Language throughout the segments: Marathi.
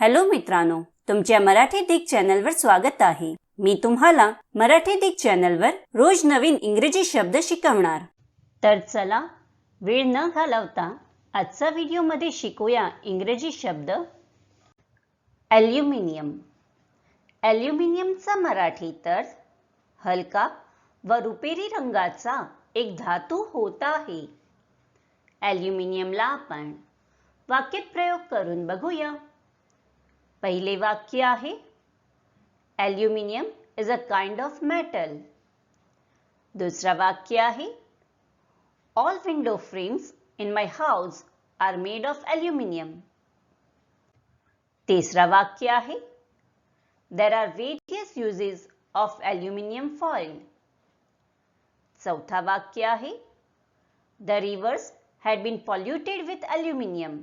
हॅलो मित्रांनो तुमच्या मराठी दिग चॅनलवर स्वागत आहे. मी तुम्हाला मराठी दिग चॅनलवर रोज नवीन इंग्रजी शब्द शिकवणार. तर चला वेळ न घालवता आजचा व्हिडिओमध्ये शिकूया इंग्रजी शब्द ॲल्युमिनियम. ॲल्युमिनियमचा मराठी तर हलका व रुपेरी रंगाचा एक धातू होत आहे. ॲल्युमिनियमला आपण वाक्यात प्रयोग करून बघूया. पहिले वाक्य आहे aluminium is a kind of metal दुसरा वाक्य आहे all window frames in my house are made of aluminium तिसरा वाक्य आहे there are various uses of aluminium foil चौथा वाक्य आहे the rivers had been polluted with aluminium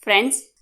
friends